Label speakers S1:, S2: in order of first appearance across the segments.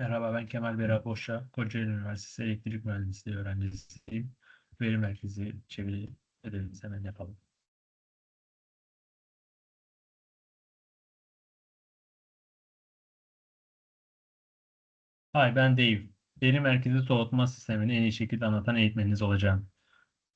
S1: Merhaba ben Kemal Berat Boşa, Kocaeli Üniversitesi Elektrik Mühendisliği öğrencisiyim. Veri merkezi çeviri ödevimizi hemen yapalım. Hi ben Dave. Veri merkezi soğutma sistemini en iyi şekilde anlatan eğitmeniniz olacağım.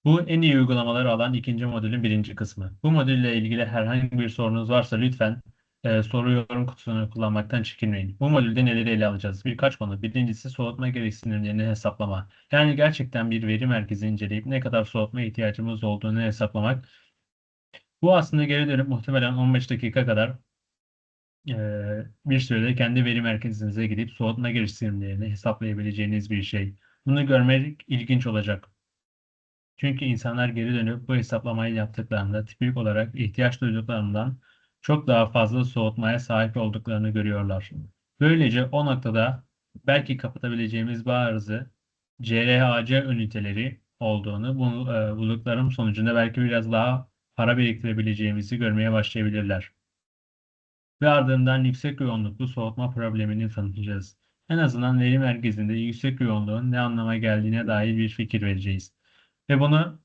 S1: Bu en iyi uygulamaları alan ikinci modülün birinci kısmı. Bu modülle ilgili herhangi bir sorunuz varsa lütfen e, soru yorum kutusunu kullanmaktan çekinmeyin. Bu modülde neleri ele alacağız? Birkaç konu. Birincisi soğutma gereksinimlerini hesaplama. Yani gerçekten bir veri merkezi inceleyip ne kadar soğutma ihtiyacımız olduğunu hesaplamak. Bu aslında geri dönüp muhtemelen 15 dakika kadar e, bir sürede kendi veri merkezinize gidip soğutma gereksinimlerini hesaplayabileceğiniz bir şey. Bunu görmek ilginç olacak. Çünkü insanlar geri dönüp bu hesaplamayı yaptıklarında tipik olarak ihtiyaç duyduklarından çok daha fazla soğutmaya sahip olduklarını görüyorlar. Böylece o noktada belki kapatabileceğimiz bazı CRAC üniteleri olduğunu bu, e, bulduklarım sonucunda belki biraz daha para biriktirebileceğimizi görmeye başlayabilirler. Ve ardından yüksek yoğunluklu soğutma problemini tanıtacağız. En azından veri merkezinde yüksek yoğunluğun ne anlama geldiğine dair bir fikir vereceğiz. Ve bunu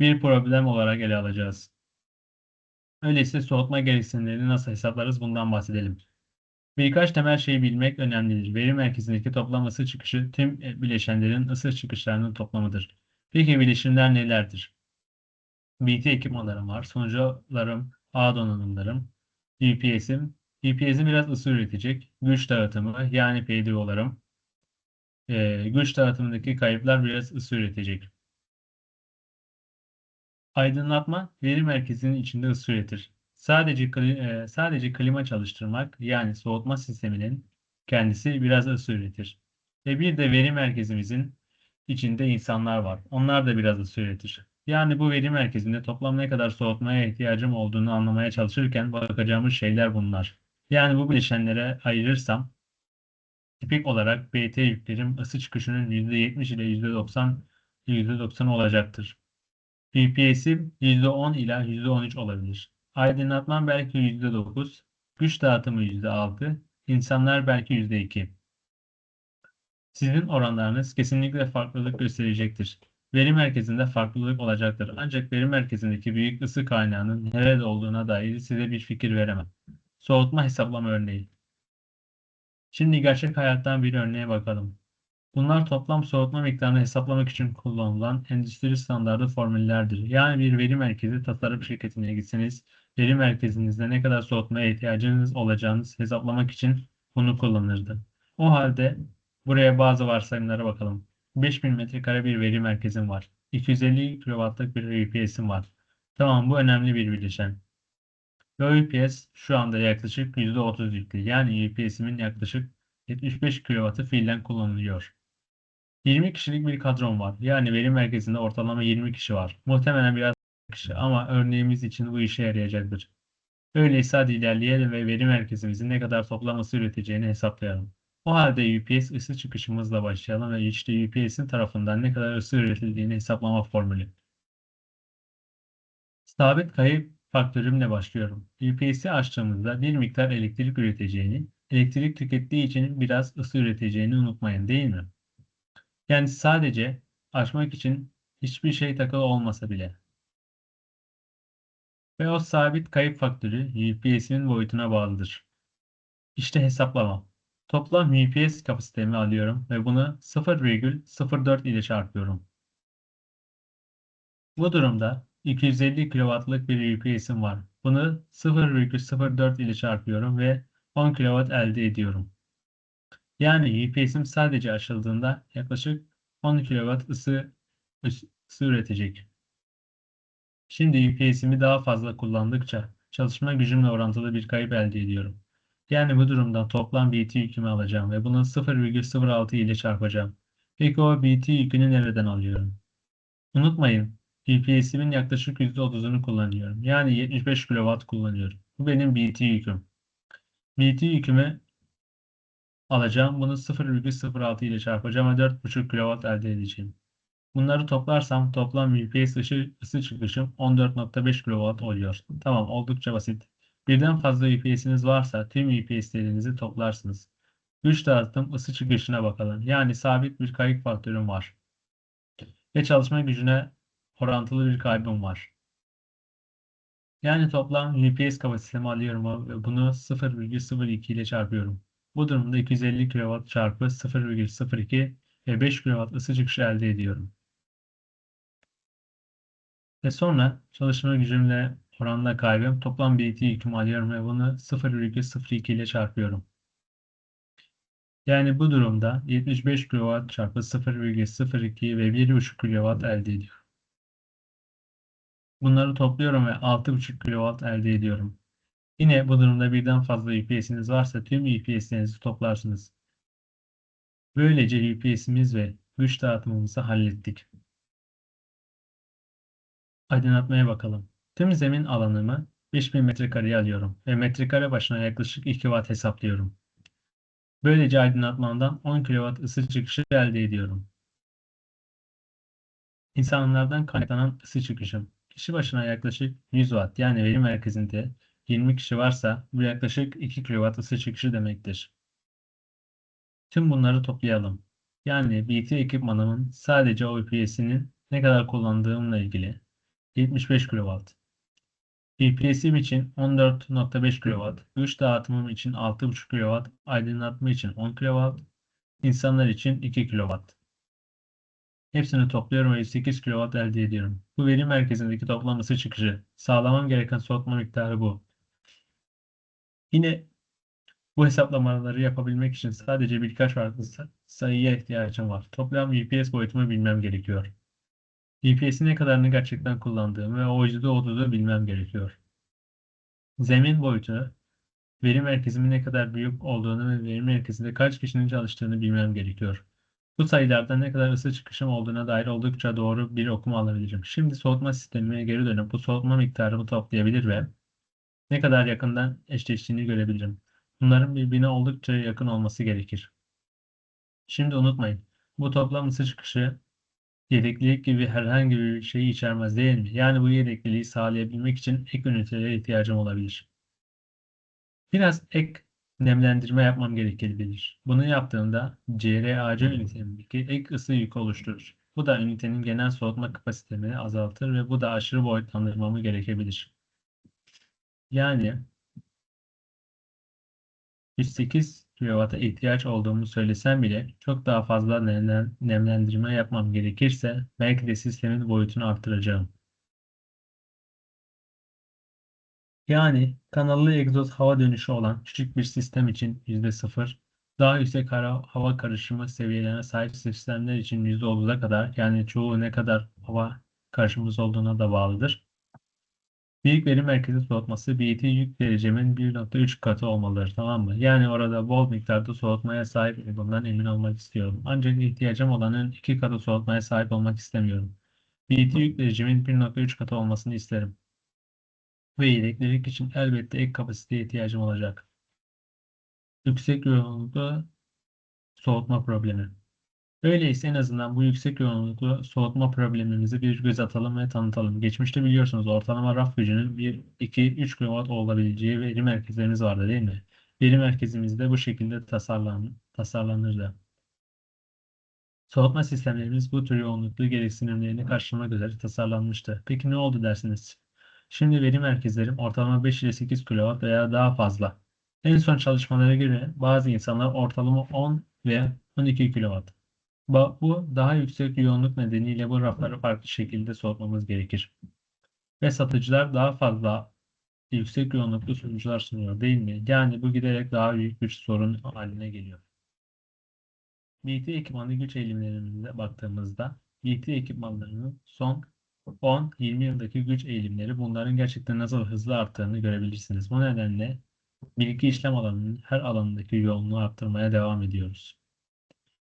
S1: bir problem olarak ele alacağız. Öyleyse soğutma gereksinimlerini nasıl hesaplarız bundan bahsedelim. Birkaç temel şeyi bilmek önemlidir. Veri merkezindeki toplam ısı çıkışı tüm bileşenlerin ısı çıkışlarının toplamıdır. Peki bileşimler nelerdir? BT ekipmanlarım var. Sunucularım, ağ donanımlarım, UPS'im. UPS'im biraz ısı üretecek. Güç dağıtımı yani PDO'larım. Ee, güç dağıtımındaki kayıplar biraz ısı üretecek. Aydınlatma veri merkezinin içinde ısı üretir. Sadece e, sadece klima çalıştırmak yani soğutma sisteminin kendisi biraz ısı üretir. Ve bir de veri merkezimizin içinde insanlar var. Onlar da biraz ısı üretir. Yani bu veri merkezinde toplam ne kadar soğutmaya ihtiyacım olduğunu anlamaya çalışırken bakacağımız şeyler bunlar. Yani bu bileşenlere ayırırsam tipik olarak BT yüklerim ısı çıkışının %70 ile %90 %90 olacaktır. PPS'i %10 ila %13 olabilir. Aydınlatman belki %9, güç dağıtımı %6, insanlar belki %2. Sizin oranlarınız kesinlikle farklılık gösterecektir. Veri merkezinde farklılık olacaktır. Ancak veri merkezindeki büyük ısı kaynağının nerede olduğuna dair size bir fikir veremem. Soğutma hesaplama örneği. Şimdi gerçek hayattan bir örneğe bakalım. Bunlar toplam soğutma miktarını hesaplamak için kullanılan endüstri standardı formüllerdir. Yani bir veri merkezi tasarım şirketine gitseniz, veri merkezinizde ne kadar soğutmaya ihtiyacınız olacağını hesaplamak için bunu kullanırdı. O halde buraya bazı varsayımlara bakalım. 5000 metrekare bir veri merkezim var. 250 kW'lık bir UPS'im var. Tamam bu önemli bir bileşen. Ve UPS şu anda yaklaşık %30 yüklü. Yani UPS'imin yaklaşık 75 kW'ı fiilen kullanılıyor. 20 kişilik bir kadrom var. Yani veri merkezinde ortalama 20 kişi var. Muhtemelen biraz kişi ama örneğimiz için bu işe yarayacaktır. Öyleyse hadi ilerleyelim ve veri merkezimizin ne kadar toplam ısı üreteceğini hesaplayalım. O halde UPS ısı çıkışımızla başlayalım ve işte UPS'in tarafından ne kadar ısı üretildiğini hesaplama formülü. Sabit kayıp faktörümle başlıyorum. UPS'i açtığımızda bir miktar elektrik üreteceğini, elektrik tükettiği için biraz ısı üreteceğini unutmayın değil mi? Yani sadece açmak için hiçbir şey takılı olmasa bile. Ve o sabit kayıp faktörü UPS'imin boyutuna bağlıdır. İşte hesaplama. Toplam UPS kapasitemi alıyorum ve bunu 0,04 ile çarpıyorum. Bu durumda 250 kW'lık bir UPS'im var. Bunu 0,04 ile çarpıyorum ve 10 kW elde ediyorum. Yani UPS'im sadece açıldığında yaklaşık 10 kW ısı, ısı üretecek. Şimdi UPS'imi daha fazla kullandıkça çalışma gücümle orantılı bir kayıp elde ediyorum. Yani bu durumda toplam BT yükümü alacağım ve bunu 0,06 ile çarpacağım. Peki o BT yükünü nereden alıyorum? Unutmayın, UPS'imin yaklaşık %30'unu kullanıyorum. Yani 75 kW kullanıyorum. Bu benim BT yüküm. BT yükümü alacağım. Bunu 0,06 ile çarpacağım ve 4,5 kW elde edeceğim. Bunları toplarsam toplam UPS ısı, ısı çıkışım 14,5 kW oluyor. Tamam oldukça basit. Birden fazla UPS'iniz varsa tüm UPS'lerinizi toplarsınız. Güç dağıtım ısı çıkışına bakalım. Yani sabit bir kayık faktörüm var. Ve çalışma gücüne orantılı bir kaybım var. Yani toplam UPS kapasitemi alıyorum ve bunu 0,02 ile çarpıyorum. Bu durumda 250 kW çarpı 0,02 ve 5 kW ısı çıkışı elde ediyorum. Ve sonra çalışma gücümle oranla kaybım toplam BT yükümü alıyorum ve bunu 0,02 ile çarpıyorum. Yani bu durumda 75 kW çarpı 0,02 ve 1,5 kW elde ediyorum. Bunları topluyorum ve 6,5 kW elde ediyorum. Yine bu durumda birden fazla UPS'iniz varsa tüm UPS'lerinizi toplarsınız. Böylece UPS'imiz ve güç dağıtımımızı hallettik. Aydınlatmaya bakalım. Tüm zemin alanımı 5000 metrekareye alıyorum ve metrekare başına yaklaşık 2 Watt hesaplıyorum. Böylece aydınlatmamdan 10 kW ısı çıkışı elde ediyorum. İnsanlardan kaynaklanan ısı çıkışım. Kişi başına yaklaşık 100 Watt yani veri merkezinde 20 kişi varsa bu yaklaşık 2 kW ısı çıkışı demektir. Tüm bunları toplayalım. Yani BT ekipmanımın sadece UPS'inin ne kadar kullandığımla ilgili 75 kW. UPS'im için 14.5 kW, güç dağıtımım için 6.5 kW, aydınlatma için 10 kW, insanlar için 2 kW. Hepsini topluyorum ve 108 kW elde ediyorum. Bu veri merkezindeki toplam ısı çıkışı. Sağlamam gereken soğutma miktarı bu. Yine bu hesaplamaları yapabilmek için sadece birkaç farklı sayıya ihtiyacım var. Toplam UPS boyutumu bilmem gerekiyor. UPS'i ne kadarını gerçekten kullandığımı ve o yüzde olduğunu bilmem gerekiyor. Zemin boyutu, veri merkezimin ne kadar büyük olduğunu ve veri merkezinde kaç kişinin çalıştığını bilmem gerekiyor. Bu sayılarda ne kadar ısı çıkışım olduğuna dair oldukça doğru bir okuma alabilirim. Şimdi soğutma sistemine geri dönüp bu soğutma miktarımı toplayabilir ve ne kadar yakından eşleştiğini görebilirim. Bunların birbirine oldukça yakın olması gerekir. Şimdi unutmayın, bu toplam ısı çıkışı yedeklilik gibi herhangi bir şeyi içermez değil mi? Yani bu yedekliliği sağlayabilmek için ek ünitelere ihtiyacım olabilir. Biraz ek nemlendirme yapmam gerekebilir. Bunu yaptığımda CRAC ünitemdeki ek ısı yükü oluşturur. Bu da ünitenin genel soğutma kapasitesini azaltır ve bu da aşırı boyutlandırmamı gerekebilir. Yani 108 kW'a ihtiyaç olduğumu söylesem bile çok daha fazla nemlendirme yapmam gerekirse belki de sistemin boyutunu arttıracağım. Yani kanallı egzoz hava dönüşü olan küçük bir sistem için %0, daha yüksek hava karışımı seviyelerine sahip sistemler için %30'a kadar yani çoğu ne kadar hava karışımımız olduğuna da bağlıdır. Büyük veri merkezi soğutması BT yük derecemin 1.3 katı olmalıdır tamam mı? Yani orada bol miktarda soğutmaya sahip bundan emin olmak istiyorum. Ancak ihtiyacım olanın 2 katı soğutmaya sahip olmak istemiyorum. BT yük derecemin 1.3 katı olmasını isterim. Ve yedeklilik için elbette ek kapasiteye ihtiyacım olacak. Yüksek yoğunluklu soğutma problemi. Öyleyse en azından bu yüksek yoğunluklu soğutma problemimizi bir göz atalım ve tanıtalım. Geçmişte biliyorsunuz ortalama raf gücünün 1, 2, 3 kW olabileceği veri merkezlerimiz vardı değil mi? Veri merkezimiz de bu şekilde tasarlan, tasarlanırdı. Soğutma sistemlerimiz bu tür yoğunluklu gereksinimlerini karşılamak üzere tasarlanmıştı. Peki ne oldu dersiniz? Şimdi veri merkezlerim ortalama 5 ile 8 kW veya daha fazla. En son çalışmalara göre bazı insanlar ortalama 10 ve 12 kW. Bu daha yüksek yoğunluk nedeniyle bu rafları farklı şekilde soğutmamız gerekir. Ve satıcılar daha fazla yüksek yoğunluklu sunucular sunuyor değil mi? Yani bu giderek daha büyük bir sorun haline geliyor. BT ekipmanlı güç eğilimlerine baktığımızda BT ekipmanlarının son 10-20 yıldaki güç eğilimleri bunların gerçekten nasıl hızlı arttığını görebilirsiniz. Bu nedenle bilgi işlem alanının her alanındaki yoğunluğu arttırmaya devam ediyoruz.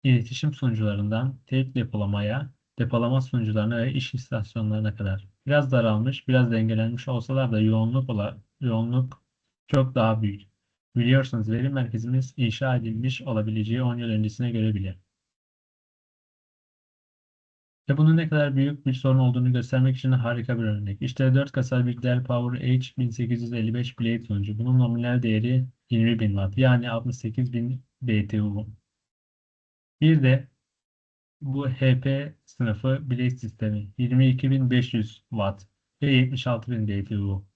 S1: İletişim sunucularından tape depolamaya, depolama sunucularına ve iş istasyonlarına kadar. Biraz daralmış, biraz dengelenmiş olsalar da yoğunluk olarak yoğunluk çok daha büyük. Biliyorsunuz veri merkezimiz inşa edilmiş olabileceği 10 yıl öncesine göre bile. Ve bunun ne kadar büyük bir sorun olduğunu göstermek için harika bir örnek. İşte 4 kasa bir Dell Power H1855 Blade sonucu. Bunun nominal değeri 20.000 Watt yani 68.000 BTU. Bir de bu HP sınıfı Blade sistemi 22.500 Watt ve 76.000 BTU.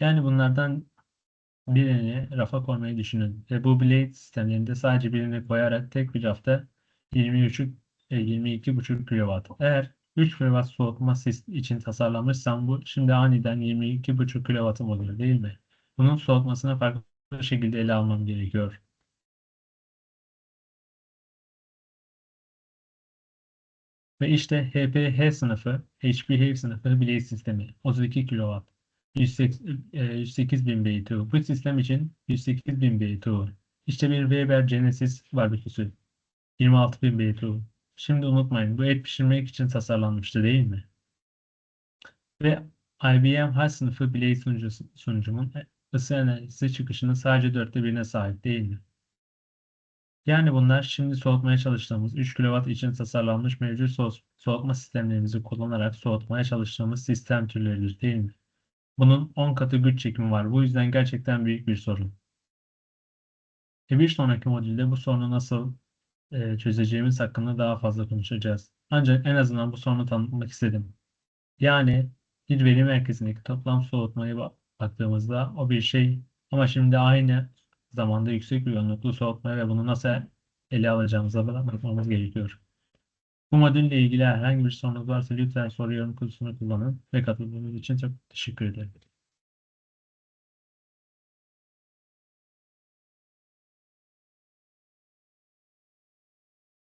S1: Yani bunlardan birini rafa koymayı düşünün. Ve bu Blade sistemlerinde sadece birini koyarak tek bir rafta 23 e, 22,5 kW. Eğer 3 kW soğutma için tasarlanmışsam bu şimdi aniden 22,5 kW'ım oluyor değil mi? Bunun soğutmasını farklı şekilde ele almam gerekiyor. Ve işte HP-H sınıfı, HP-H sınıfı Blade sistemi 32 kW. 108.000 BTU. Bu sistem için 108.000 BTU. İşte bir Weber Genesis barbeküsü. 26.000 BTU. Şimdi unutmayın bu et pişirmek için tasarlanmıştı değil mi? Ve IBM H sınıfı Blade sunucusu, sunucumun ısı enerjisi çıkışının sadece dörtte birine sahip değil mi? Yani bunlar şimdi soğutmaya çalıştığımız 3 kW için tasarlanmış mevcut so- soğutma sistemlerimizi kullanarak soğutmaya çalıştığımız sistem türleridir değil mi? Bunun 10 katı güç çekimi var. Bu yüzden gerçekten büyük bir sorun. E bir sonraki modülde bu sorunu nasıl e, çözeceğimiz hakkında daha fazla konuşacağız. Ancak en azından bu sorunu tanıtmak istedim. Yani bir veri merkezindeki toplam soğutmaya ba- baktığımızda o bir şey ama şimdi aynı zamanda yüksek bir yoğunluklu soğutmaya ve bunu nasıl ele alacağımıza bakmamız gerekiyor. Bu modülle ilgili herhangi bir sorunuz varsa lütfen soru yorum kutusunu kullanın ve katıldığınız için çok teşekkür ederim.